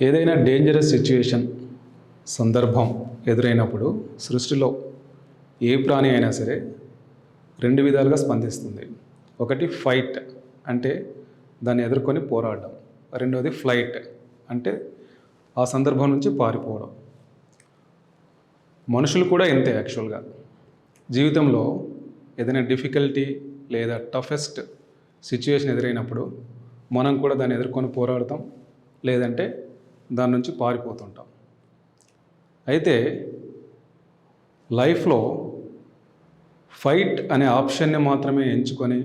ఏదైనా dangerous situation సందర్భం ఎదురైనప్పుడు సృష్టిలో ఏ ప్రాణి అయినా సరే రెండు విధాలుగా స్పందిస్తుంది. ఒకటి ఫైట్ అంటే దాన్ని ఎదుర్కొని పోరాడడం. రెండవది ఫ్లైట్ అంటే ఆ సందర్భం నుంచి పారిపోవడం. మనుషులు కూడా ఇంతే యాక్చువల్గా జీవితంలో ఏదైనా డిఫికల్టీ లేదా టఫెస్ట్ సిచ్యువేషన్ ఎదురైనప్పుడు మనం కూడా దాన్ని ఎదుర్కొని పోరాడతాం. లేదంటే దాని నుంచి పారిపోతుంటాం. అయితే లైఫ్లో ఫైట్ అనే ఆప్షన్ని మాత్రమే ఎంచుకొని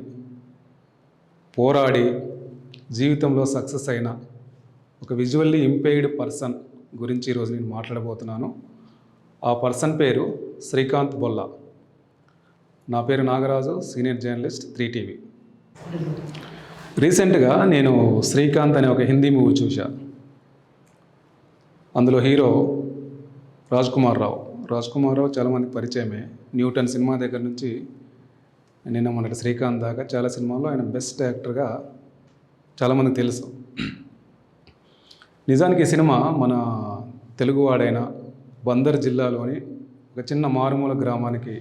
పోరాడి జీవితంలో సక్సెస్ అయిన ఒక విజువల్లీ ఇంపేర్డ్ పర్సన్ గురించి ఈరోజు నేను మాట్లాడబోతున్నాను. ఆ పర్సన్ పేరు శ్రీకాంత్ బొల్లా. నా పేరు Nagaraju senior journalist three TV. రీసెంట్గా నేను శ్రీకాంత్ అనే ఒక హిందీ మూవీ చూశా. అందులో హీరో రాజ్ కుమార్ రావు రాజ్ కుమార్ రావు చాలామందికి పరిచయమే. న్యూటన్ సినిమా దగ్గర నుంచి నిన్న మొన్నటి శ్రీకాంత్ దాకా చాలా సినిమాల్లో ఆయన బెస్ట్ యాక్టర్గా చాలామందికి తెలుసు. నిజానికి ఈ సినిమా మన తెలుగువాడైన బందర్ జిల్లాలోని ఒక చిన్న మారుమూల గ్రామానికి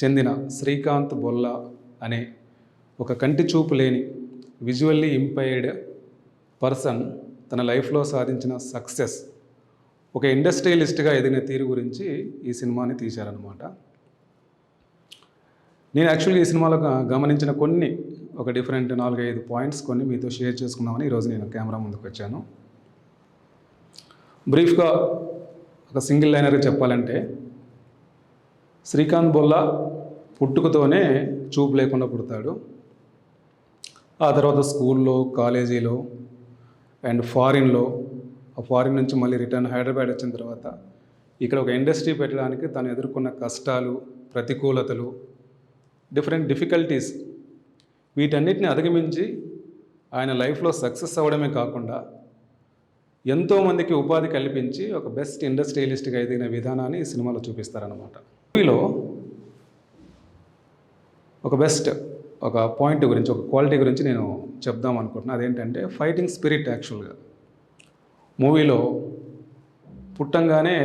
చెందిన శ్రీకాంత్ బొల్లా అనే ఒక కంటి చూపు లేని విజువల్లీ ఇంపైర్డ్ పర్సన్ తన లైఫ్లో సాధించిన సక్సెస్ ఒక ఇండస్ట్రియలిస్ట్గా ఎదిగిన తీరు గురించి ఈ సినిమాని తీశారనమాట నేను యాక్చువల్గా ఈ సినిమాలో గమనించిన కొన్ని ఒక డిఫరెంట్ నాలుగైదు పాయింట్స్ కొన్ని మీతో షేర్ చేసుకుందామని ఈరోజు నేను కెమెరా ముందుకు వచ్చాను. బ్రీఫ్గా ఒక సింగిల్ లైనర్గా చెప్పాలంటే శ్రీకాంత్ బొల్లా పుట్టుకతోనే చూపు లేకుండా పుడతాడు. ఆ తర్వాత స్కూల్లో కాలేజీలో అండ్ ఫారిన్లో ఫారిన్ నుంచి మళ్ళీ రిటర్న్ హైదరాబాద్ వచ్చిన తర్వాత ఇక్కడ ఒక ఇండస్ట్రీ పెట్టడానికి తను ఎదుర్కొన్న కష్టాలు ప్రతికూలతలు డిఫరెంట్ డిఫికల్టీస్ వీటన్నిటిని అధిగమించి ఆయన లైఫ్లో సక్సెస్ అవ్వడమే కాకుండా ఎంతోమందికి ఉపాధి కల్పించి ఒక బెస్ట్ ఇండస్ట్రియలిస్ట్గా ఎదిగిన విధానాన్ని ఈ సినిమాలో చూపిస్తారనమాట మూవీలో ఒక బెస్ట్ ఒక పాయింట్ గురించి ఒక క్వాలిటీ గురించి నేను చెప్దాం అనుకుంటున్నాను అదేంటంటే ఫైటింగ్ స్పిరిట్ యాక్చువల్గా మూవీలో పుట్టంగానే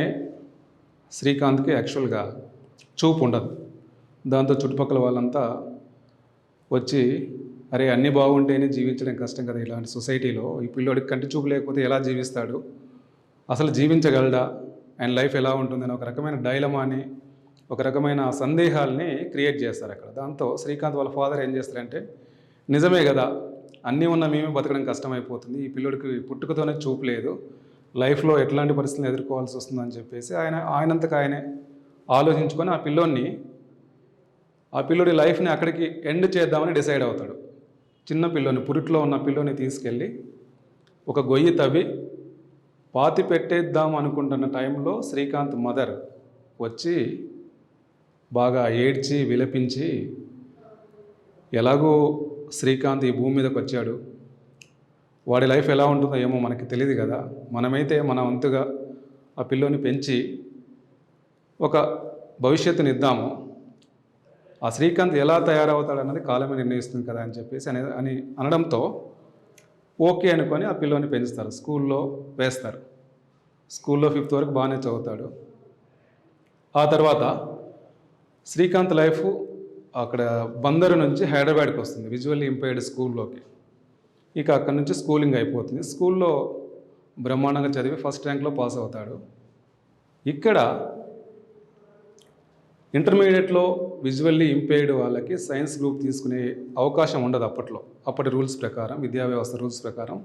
శ్రీకాంత్కి యాక్చువల్గా చూపు ఉండదు. దాంతో చుట్టుపక్కల వాళ్ళంతా వచ్చి అరే అన్నీ బాగుంటేనే జీవించడం కష్టం కదా ఇలాంటి సొసైటీలో. ఈ పిల్లోడికి కంటి చూపు లేకపోతే ఎలా జీవిస్తాడు? అసలు జీవించగలడా? అండ్ లైఫ్ ఎలా ఉంటుందని ఒక రకమైన డైలమాని ఒక రకమైన సందేహాల్ని క్రియేట్ చేస్తారు అక్కడ. దాంతో శ్రీకాంత్ వాళ్ళ ఫాదర్ ఏం చేస్తారంటే నిజమే కదా అన్నీ ఉన్న మేమే బతకడం కష్టమైపోతుంది. ఈ పిల్లోడికి పుట్టుకతోనే చూపు లేదు. లైఫ్లో ఎట్లాంటి పరిస్థితులను ఎదుర్కోవాల్సి వస్తుందని చెప్పేసి ఆయన ఆయనంతకు ఆయనే ఆలోచించుకొని ఆ పిల్లోడిని ఆ పిల్లోడి లైఫ్ని అక్కడికి ఎండ్ చేద్దామని డిసైడ్ అవుతాడు. చిన్న పిల్లోని పురిట్లో ఉన్న పిల్లోని తీసుకెళ్ళి ఒక గొయ్యి తవ్వి పాతి పెట్టేద్దాం అనుకుంటున్న టైంలో శ్రీకాంత్ మదర్ వచ్చి బాగా ఏడ్చి విలపించి ఎలాగో శ్రీకాంత్ ఈ భూమి మీదకి వచ్చాడు. వాడి లైఫ్ ఎలా ఉంటుందో ఏమో మనకి తెలియదు కదా. మనమైతే మన వంతుగా ఆ పిల్లోని పెంచి ఒక భవిష్యత్తుని ఇద్దాము. ఆ శ్రీకాంత్ ఎలా తయారవుతాడు అన్నది కాలమే నిర్ణయిస్తుంది కదా అని చెప్పేసి అనే అని అనడంతో ఓకే అనుకొని ఆ పిల్లోని పెంచుతారు. స్కూల్లో వేస్తారు. స్కూల్లో ఫిఫ్త్ వరకు బాగానే చదువుతాడు. ఆ తర్వాత శ్రీకాంత్ లైఫ్ అక్కడ బందరు నుంచి హైదరాబాద్కి వస్తుంది విజువల్లీ ఇంపైర్డ్ స్కూల్లోకి. ఇక అక్కడ నుంచి స్కూలింగ్ అయిపోతుంది. స్కూల్లో బ్రహ్మాండంగా చదివి ఫస్ట్ ర్యాంక్లో పాస్ అవుతాడు. ఇక్కడ ఇంటర్మీడియట్లో విజువల్లీ ఇంపైర్డ్ వాళ్ళకి సైన్స్ గ్రూప్ తీసుకునే అవకాశం ఉండదు అప్పట్లో. అప్పటి రూల్స్ ప్రకారం విద్యా వ్యవస్థ రూల్స్ ప్రకారం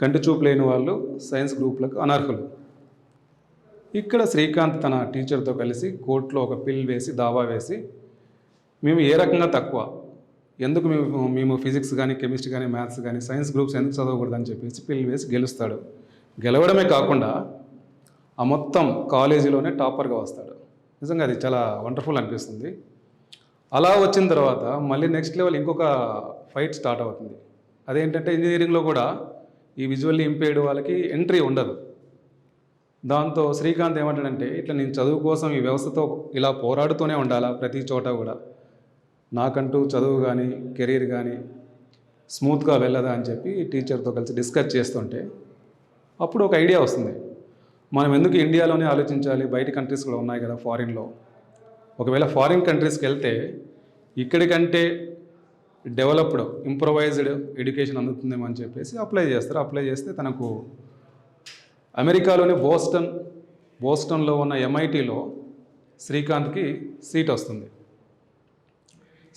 కంటి చూపు లేని వాళ్ళు సైన్స్ గ్రూప్లకు అనర్హులు. ఇక్కడ శ్రీకాంత్ తన టీచర్తో కలిసి కోర్టులో ఒక పిల్ వేసి దావా వేసి మేము ఏ రకంగా తక్కువ? ఎందుకు మేము మేము ఫిజిక్స్ కానీ కెమిస్ట్రీ కానీ మ్యాథ్స్ కానీ సైన్స్ గ్రూప్స్ ఎందుకు చదవకూడదని చెప్పేసి పిల్ వేసి గెలుస్తాడు. గెలవడమే కాకుండా ఆ మొత్తం కాలేజీలోనే టాపర్గా వస్తాడు. నిజంగా అది చాలా వండర్ఫుల్ అనిపిస్తుంది. అలా వచ్చిన తర్వాత మళ్ళీ నెక్స్ట్ లెవెల్ ఇంకొక ఫైట్ స్టార్ట్ అవుతుంది. అదేంటంటే ఇంజనీరింగ్లో కూడా ఈ విజువల్లీ ఇంపేర్డ్ వాళ్ళకి ఎంట్రీ ఉండదు. దాంతో శ్రీకాంత్ ఏమంటాడంటే ఇట్లా నేను చదువు కోసం ఈ వ్యవస్థతో ఇలా పోరాడుతూనే ఉండాలా ప్రతి చోట కూడా? నాకంటూ చదువు కానీ కెరీర్ కానీ స్మూత్గా వెళ్ళదా అని చెప్పి టీచర్తో కలిసి డిస్కస్ చేస్తుంటే అప్పుడు ఒక ఐడియా వస్తుంది. మనం ఎందుకు ఇండియాలోనే ఆలోచించాలి? బయట కంట్రీస్ కూడా ఉన్నాయి కదా ఫారిన్లో. ఒకవేళ ఫారిన్ కంట్రీస్కి వెళ్తే ఇక్కడికంటే డెవలప్డ్ ఇంప్రొవైజ్డ్ ఎడ్యుకేషన్ అందుతుందేమో అని చెప్పేసి అప్లై చేస్తారు. అప్లై చేస్తే తనకు అమెరికాలోని బోస్టన్ బోస్టన్లో ఉన్న ఎంఐటీలో శ్రీకాంత్కి సీట్ వస్తుంది.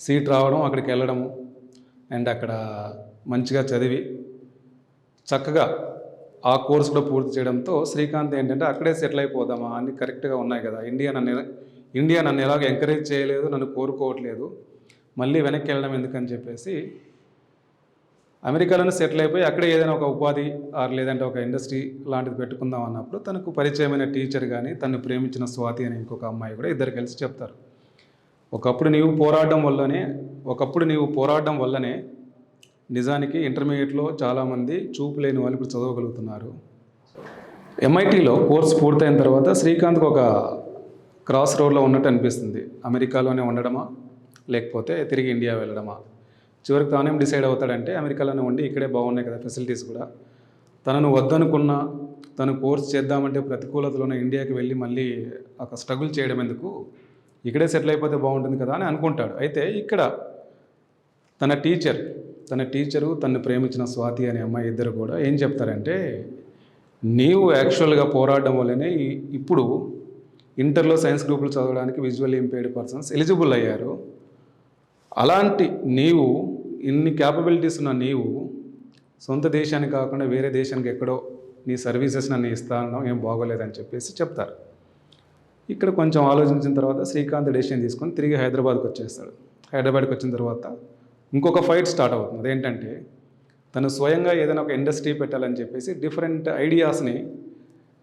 సీట్ రావడం అక్కడికి వెళ్ళడము అండ్ అక్కడ మంచిగా చదివి చక్కగా ఆ కోర్స్ కూడా పూర్తి చేయడంతో శ్రీకాంత్ ఏంటంటే అక్కడే సెటిల్ అయిపోదామా అన్ని కరెక్ట్గా ఉన్నాయి కదా. ఇండియా నన్ను ఇండియా నన్ను ఎలాగ ఎంకరేజ్ చేయలేదు నన్ను కోరుకోవట్లేదు. మళ్ళీ వెనక్కి వెళ్ళడం ఎందుకని చెప్పేసి అమెరికాలోనే సెటిల్ అయిపోయి అక్కడే ఏదైనా ఒక ఉపాధి ఆర్ లేదంటే ఒక ఇండస్ట్రీ లాంటిది పెట్టుకుందాం అన్నప్పుడు తనకు పరిచయమైన టీచర్ కానీ తను ప్రేమించిన స్వాతి అని ఇంకొక అమ్మాయి కూడా ఇద్దరు కలిసి చెప్తారు. ఒకప్పుడు నీవు పోరాడడం వల్లనే ఒకప్పుడు నీవు పోరాడడం వల్లనే నిజానికి ఇంటర్మీడియట్లో చాలామంది చూపు లేని వాళ్ళు ఇప్పుడు చదవగలుగుతున్నారు. ఎంఐటీలో కోర్స్ పూర్తయిన తర్వాత శ్రీకాంత్కి ఒక క్రాస్ రోడ్లో ఉన్నట్టు అనిపిస్తుంది. అమెరికాలోనే ఉండడమా? లేకపోతే తిరిగి ఇండియా వెళ్ళడమా? చివరికి తానేం డిసైడ్ అవుతాడంటే అమెరికాలోనే ఉండి ఇక్కడే బాగున్నాయి కదా ఫెసిలిటీస్ కూడా. తనను వద్దనుకున్న తను కోర్స్ చేద్దామంటే ప్రతికూలతలోనే ఇండియాకి వెళ్ళి మళ్ళీ ఒక స్ట్రగుల్ చేయడం ఎందుకు? ఇక్కడే సెటిల్ అయిపోతే బాగుంటుంది కదా అని అనుకుంటాడు. అయితే ఇక్కడ తన టీచర్ తన టీచరు తను ప్రేమించిన స్వాతి అనే అమ్మాయి ఇద్దరు కూడా ఏం చెప్తారంటే నీవు యాక్చువల్గా పోరాడడం వల్లనే ఇప్పుడు ఇంటర్లో సైన్స్ గ్రూపులు చదవడానికి విజువల్ ఇంపేర్డ్ పర్సన్స్ ఎలిజిబుల్ అయ్యారు. అలాంటి నీవు ఇన్ని క్యాపబిలిటీస్ ఉన్న నీవు సొంత దేశానికి కాకుండా వేరే దేశానికి ఎక్కడో నీ సర్వీసెస్ నన్ను ఇస్తాను ఏం బాగోలేదని చెప్పేసి చెప్తారు. ఇక్కడ కొంచెం ఆలోచించిన తర్వాత శ్రీకాంత్ డెసిషన్ తీసుకొని తిరిగి హైదరాబాద్కి వచ్చేస్తాడు. హైదరాబాద్కి వచ్చిన తర్వాత ఇంకొక ఫైట్ స్టార్ట్ అవుతుంది. అదేంటంటే తను స్వయంగా ఏదైనా ఒక ఇండస్ట్రీ పెట్టాలని చెప్పేసి డిఫరెంట్ ఐడియాస్ని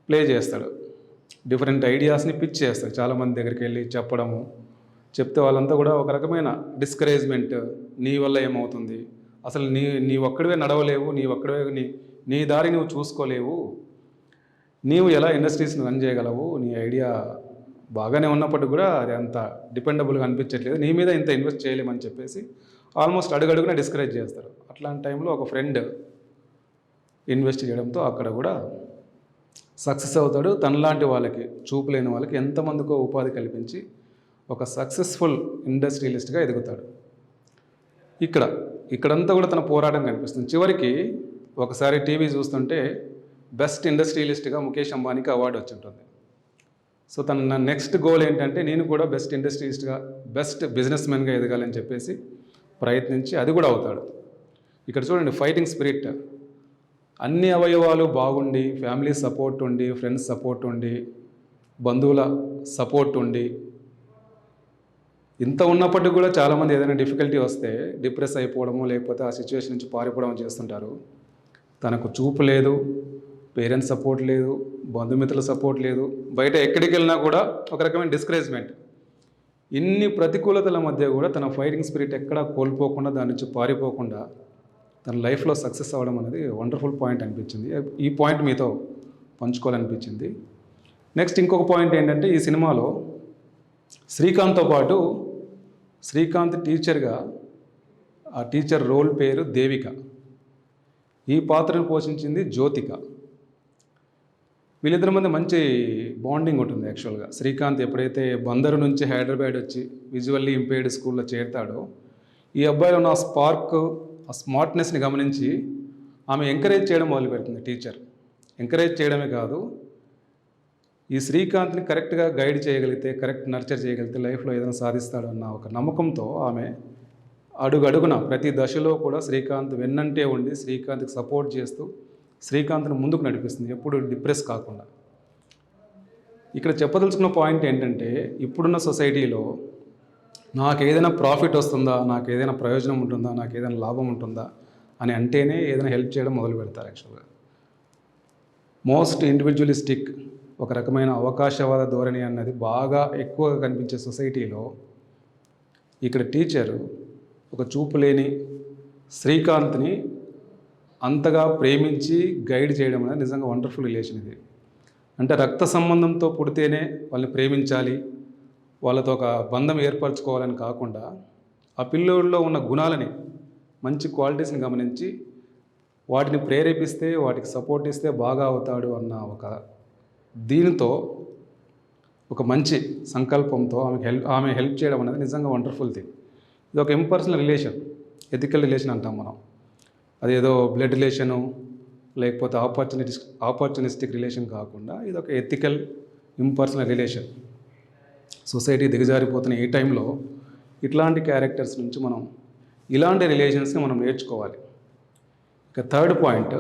ప్లే చేస్తాడు. డిఫరెంట్ ఐడియాస్ని పిచ్ చేస్తాడు. చాలామంది దగ్గరికి వెళ్ళి చెప్పడము చెప్తే వాళ్ళంతా కూడా ఒక రకమైన డిస్కరేజ్మెంట్ నీ వల్ల ఏమవుతుంది? అసలు నీ నీ ఒక్కడివే నడవలేవు నీ ఒక్కడివే నీ నీ దారి నువ్వు చూసుకోలేవు. నీవు ఎలా ఇండస్ట్రీస్ని రన్ చేయగలవు? నీ ఐడియా బాగానే ఉన్నప్పటికి కూడా అది అంత డిపెండబుల్గా అనిపించట్లేదు. నీ మీద ఇంత ఇన్వెస్ట్ చేయలేమని చెప్పేసి ఆల్మోస్ట్ అడుగడుగునే డిస్కరేజ్ చేస్తారు. అట్లాంటి టైంలో ఒక ఫ్రెండ్ ఇన్వెస్ట్ చేయడంతో అక్కడ కూడా సక్సెస్ అవుతాడు. తనలాంటి వాళ్ళకి చూపులేని వాళ్ళకి ఎంతమందికో ఉపాధి కల్పించి ఒక సక్సెస్ఫుల్ ఇండస్ట్రియలిస్ట్గా ఎదుగుతాడు. ఇక్కడ ఇక్కడంతా కూడా తన పోరాటం కనిపిస్తుంది. చివరికి ఒకసారి టీవీ చూస్తుంటే బెస్ట్ ఇండస్ట్రియలిస్ట్గా ముఖేష్ అంబానీకి అవార్డు వచ్చి ఉంటుంది. సో తన నా నెక్స్ట్ గోల్ ఏంటంటే నేను కూడా బెస్ట్ ఇండస్ట్రియలిస్ట్గా బెస్ట్ బిజినెస్ మ్యాన్గా ఎదగాలని చెప్పేసి ప్రయత్నించి అది కూడా అవుతాడు. ఇక్కడ చూడండి ఫైటింగ్ స్పిరిట్ అన్ని అవయవాలు బాగుండి ఫ్యామిలీ సపోర్ట్ ఉండి ఫ్రెండ్స్ సపోర్ట్ ఉండి బంధువుల సపోర్ట్ ఉండి ఇంత ఉన్నప్పటికీ కూడా చాలామంది ఏదైనా డిఫికల్టీ వస్తే డిప్రెస్ అయిపోవడము లేకపోతే ఆ సిచ్యువేషన్ నుంచి పారిపోవడం చేస్తుంటారు. తనకు చూపు లేదు పేరెంట్స్ సపోర్ట్ లేదు బంధుమిత్రుల సపోర్ట్ లేదు. బయట ఎక్కడికి వెళ్ళినా కూడా ఒక రకమైన డిస్కరేజ్మెంట్ ఇన్ని ప్రతికూలతల మధ్య కూడా తన ఫైటింగ్ స్పిరిట్ ఎక్కడా కోల్పోకుండా దాని నుంచి పారిపోకుండా తన లైఫ్లో సక్సెస్ అవ్వడం అనేది వండర్ఫుల్ పాయింట్ అనిపించింది. ఈ పాయింట్ మీతో పంచుకోవాలనిపించింది. నెక్స్ట్ ఇంకొక పాయింట్ ఏంటంటే ఈ సినిమాలో శ్రీకాంత్తో పాటు శ్రీకాంత్ టీచర్గా ఆ టీచర్ రోల్ పేరు దేవిక. ఈ పాత్రను పోషించింది జ్యోతిక. వీళ్ళిద్దరి మధ్య మంచి బాండింగ్ ఉంటుంది యాక్చువల్గా శ్రీకాంత్ ఎప్పుడైతే బందరు నుంచి హైదరాబాద్ వచ్చి విజువల్లీ ఇంపేర్డ్ స్కూల్లో చేరుతాడో ఈ అబ్బాయిలో ఉన్న ఆ స్పార్క్ ఆ స్మార్ట్నెస్ని గమనించి ఆమె ఎంకరేజ్ చేయడం మొదలు పెడుతుంది టీచర్ ఎంకరేజ్ చేయడమే కాదు ఈ శ్రీకాంత్ని కరెక్ట్గా గైడ్ చేయగలిగితే కరెక్ట్ నర్చర్ చేయగలిగితే లైఫ్లో ఏదైనా సాధిస్తాడన్న ఒక నమ్మకంతో ఆమె అడుగడుగున ప్రతి దశలో కూడా శ్రీకాంత్ వెన్నంటే ఉండి శ్రీకాంత్కి సపోర్ట్ చేస్తూ శ్రీకాంత్ని ముందుకు నడిపిస్తుంది. ఎప్పుడు డిప్రెస్ కాకుండా. ఇక్కడ చెప్పదలుచుకున్న పాయింట్ ఏంటంటే ఇప్పుడున్న సొసైటీలో నాకు ఏదైనా ప్రాఫిట్ వస్తుందా నాకు ఏదైనా ప్రయోజనం ఉంటుందా నాకు ఏదైనా లాభం ఉంటుందా అని అంటేనే ఏదైనా హెల్ప్ చేయడం మొదలు పెడతారు యాక్చువల్గా. మోస్ట్ ఇండివిజువలిస్టిక్ ఒక రకమైన అవకాశవాద ధోరణి అన్నది బాగా ఎక్కువగా కనిపించే సొసైటీలో ఇక్కడ టీచరు ఒక చూపు లేని శ్రీకాంత్ని అంతగా ప్రేమించి గైడ్ చేయడం అనేది నిజంగా వండర్ఫుల్ రిలేషన్ ఇది. అంటే రక్త సంబంధంతో పుడితేనే వాళ్ళని ప్రేమించాలి వాళ్ళతో ఒక బంధం ఏర్పరచుకోవాలని కాకుండా ఆ పిల్లోడిలో ఉన్న గుణాలని మంచి క్వాలిటీస్ని గమనించి వాటిని ప్రేరేపిస్తే వాటికి సపోర్ట్ ఇస్తే బాగా అవుతాడు అన్న ఒక దీనితో ఒక మంచి సంకల్పంతో ఆమెకు హెల్ప్ ఆమె హెల్ప్ చేయడం అనేది నిజంగా వండర్ఫుల్ థింగ్. ఇది ఒక ఇంపర్సనల్ రిలేషన్ ఎథికల్ రిలేషన్ అంటాం మనం. అదేదో బ్లడ్ రిలేషను లేకపోతే ఆపర్చునిటిస్ ఆపర్చునిస్టిక్ రిలేషన్ కాకుండా ఇది ఒక ఎథికల్ ఇంపర్సనల్ రిలేషన్ సొసైటీ దిగజారిపోతున్న ఈ టైంలో ఇట్లాంటి క్యారెక్టర్స్ నుంచి మనం ఇలాంటి రిలేషన్స్ని మనం నేర్చుకోవాలి. ఇక థర్డ్ పాయింట్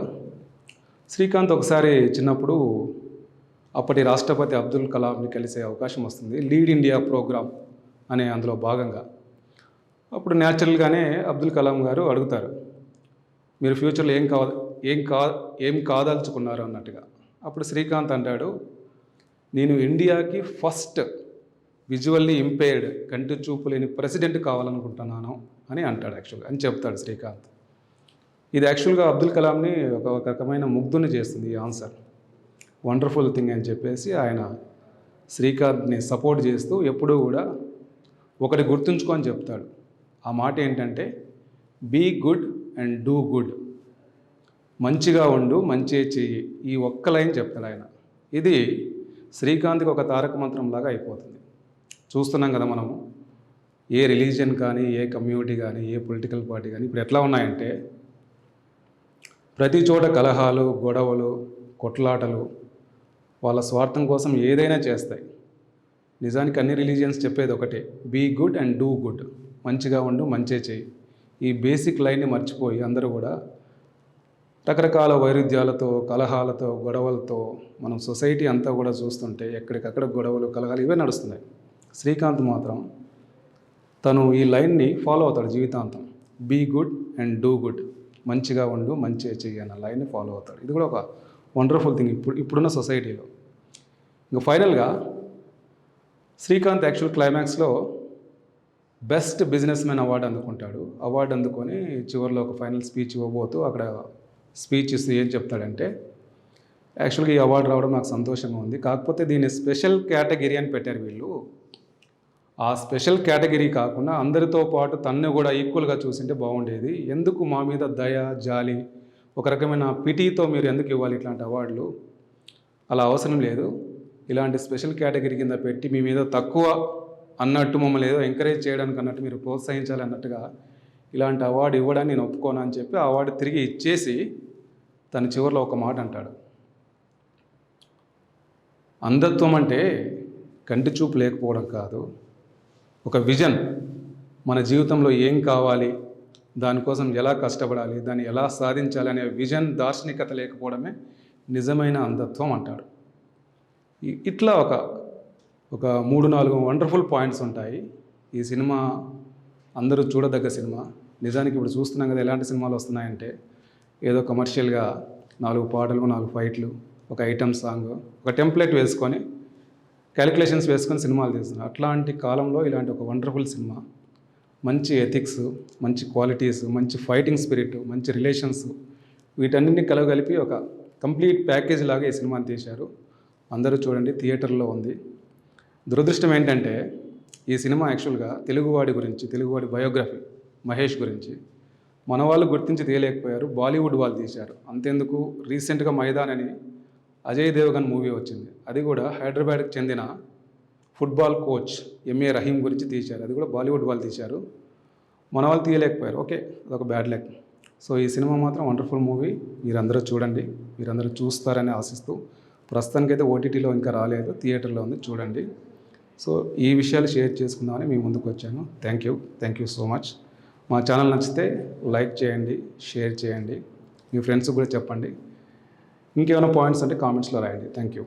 శ్రీకాంత్ ఒకసారి చిన్నప్పుడు అప్పటి రాష్ట్రపతి అబ్దుల్ కలాంని కలిసే అవకాశం వస్తుంది. లీడ్ ఇండియా ప్రోగ్రామ్ అనే అందులో భాగంగా. అప్పుడు న్యాచురల్గానే అబ్దుల్ కలాం గారు అడుగుతారు మీరు ఫ్యూచర్లో ఏం కావ ఏం కా ఏం కాదలుచుకున్నారు అన్నట్టుగా. అప్పుడు శ్రీకాంత్ అంటాడు నేను ఇండియాకి ఫస్ట్ విజువల్లీ ఇంపేర్డ్ కంటి చూపు లేని ప్రెసిడెంట్ కావాలనుకుంటున్నాను అని అంటాడు యాక్చువల్గా అని చెప్తాడు శ్రీకాంత్. ఇది యాక్చువల్గా అబ్దుల్ కలాంని ఒక రకమైన ముగ్ధుని చేస్తుంది ఈ ఆన్సర్. వండర్ఫుల్ థింగ్ అని చెప్పేసి ఆయన శ్రీకాంత్ని సపోర్ట్ చేస్తూ ఎప్పుడూ కూడా ఒకటి గుర్తుంచుకొని చెప్తాడు. ఆ మాట ఏంటంటే be good and do good. మంచిగా ఉండు మంచి చెయ్యి. ఈ ఒక్క లైన్ చెప్తాడు ఆయన. ఇది శ్రీకాంత్కి ఒక తారక మంత్రం లాగా అయిపోతుంది. చూస్తున్నాం కదా మనము ఏ రిలీజియన్ కానీ ఏ కమ్యూనిటీ కానీ ఏ పొలిటికల్ పార్టీ కానీ ఇప్పుడు ఎట్లా ఉన్నాయంటే ప్రతి చోట కలహాలు గొడవలు కొట్లాటలు వాళ్ళ స్వార్థం కోసం ఏదైనా చేస్తాయి. నిజానికి అన్ని రిలీజియన్స్ చెప్పేది ఒకటే. Be good and do good. మంచిగా ఉండు మంచే చేయి ఈ బేసిక్ లైన్ని మర్చిపోయి అందరూ కూడా రకరకాల వైరుధ్యాలతో కలహాలతో గొడవలతో మనం సొసైటీ అంతా కూడా చూస్తుంటే ఎక్కడికక్కడ గొడవలు కలహాలు ఇవే నడుస్తున్నాయి. శ్రీకాంత్ మాత్రం తను ఈ లైన్ని ఫాలో అవుతాడు జీవితాంతం. Be good and do good. మంచిగా ఉండు మంచిగా చెయ్యి అన్న లైన్ని ఫాలో అవుతాడు. ఇది కూడా ఒక వండర్ఫుల్ థింగ్ ఇప్పుడు ఇప్పుడున్న సొసైటీలో. ఇంకా ఫైనల్గా శ్రీకాంత్ యాక్చువల్ క్లైమాక్స్లో బెస్ట్ బిజినెస్ మ్యాన్ అవార్డు అందుకుంటాడు. అవార్డు అందుకొని చివరిలో ఒక ఫైనల్ స్పీచ్ ఇవ్వబోతూ అక్కడ స్పీచ్ ఇస్తూ ఏం చెప్తాడంటే యాక్చువల్గా ఈ అవార్డు రావడం నాకు సంతోషంగా ఉంది. కాకపోతే దీన్ని స్పెషల్ కేటగిరీ అని పెట్టారు వీళ్ళు. ఆ స్పెషల్ కేటగిరీ కాకుండా అందరితో పాటు తన్ను కూడా ఈక్వల్గా చూసింటే బాగుండేది. ఎందుకు మా మీద దయ జాలి ఒక రకమైన పిటీతో మీరు ఎందుకు ఇవ్వాలి ఇట్లాంటి అవార్డులు? అలా అవసరం లేదు. ఇలాంటి స్పెషల్ కేటగిరీ కింద పెట్టి మీ మీద తక్కువ అన్నట్టు మమ్మల్ని ఏదో ఎంకరేజ్ చేయడానికి అన్నట్టు మీరు ప్రోత్సహించాలి అన్నట్టుగా ఇలాంటి అవార్డు ఇవ్వడానికి నేను ఒప్పుకోను అని చెప్పి ఆ అవార్డు తిరిగి ఇచ్చేసి తన చివరిలో ఒక మాట అంటాడు. అంధత్వం అంటే కంటి చూపు లేకపోవడం కాదు. ఒక విజన్ మన జీవితంలో ఏం కావాలి దానికోసం ఎలా కష్టపడాలి దాన్ని ఎలా సాధించాలి అనే విజన్ దార్శనికత లేకపోవడమే నిజమైన అంధత్వం అంటాడు. ఇట్లా ఒక ఒక మూడు నాలుగు వండర్ఫుల్ పాయింట్స్ ఉంటాయి. ఈ సినిమా అందరూ చూడదగ్గ సినిమా. నిజానికి ఇప్పుడు చూస్తున్నాం కదా ఎలాంటి సినిమాలు వస్తున్నాయంటే ఏదో కమర్షియల్గా నాలుగు పాటలు నాలుగు ఫైట్లు ఒక ఐటమ్ సాంగ్ ఒక టెంప్లెట్ వేసుకొని క్యాలిక్యులేషన్స్ వేసుకొని సినిమాలు తీస్తున్నారు. అట్లాంటి కాలంలో ఇలాంటి ఒక వండర్ఫుల్ సినిమా మంచి ఎథిక్స్ మంచి క్వాలిటీస్ మంచి ఫైటింగ్ స్పిరిట్ మంచి రిలేషన్స్ వీటన్నింటినీ కలగలిపి ఒక కంప్లీట్ ప్యాకేజ్ లాగా ఈ సినిమాని తీశారు. అందరూ చూడండి థియేటర్లో ఉంది. దురదృష్టం ఏంటంటే ఈ సినిమా యాక్చువల్గా తెలుగువాడి గురించి తెలుగువాడి బయోగ్రఫీ మహేష్ గురించి మన వాళ్ళు గుర్తించి తీయలేకపోయారు బాలీవుడ్ వాళ్ళు తీశారు. అంతేందుకు? రీసెంట్గా మైదాన్ అని అజయ్ దేవగన్ మూవీ వచ్చింది. అది కూడా హైదరాబాద్కి చెందిన ఫుట్బాల్ కోచ్ ఎంఏ రహీం గురించి తీశారు. అది కూడా బాలీవుడ్ వాళ్ళు తీశారు. మన వాళ్ళు తీయలేకపోయారు. ఓకే అదొక బ్యాడ్ లెక్. సో ఈ సినిమా మాత్రం వండర్ఫుల్ మూవీ. మీరందరూ చూడండి. మీరందరూ చూస్తారని ఆశిస్తూ ప్రస్తుతానికైతే ఓటీటీలో ఇంకా రాలేదు. థియేటర్లో ఉంది. చూడండి. సో ఈ విషయాలు షేర్ చేసుకుందామని మీ ముందుకు వచ్చాను. Thank you thank you so much మా ఛానల్ నచ్చితే లైక్ చేయండి షేర్ చేయండి. మీ ఫ్రెండ్స్కి కూడా చెప్పండి. ఇంకేమైనా పాయింట్స్ అంటే కామెంట్స్లో రాయండి. Thank you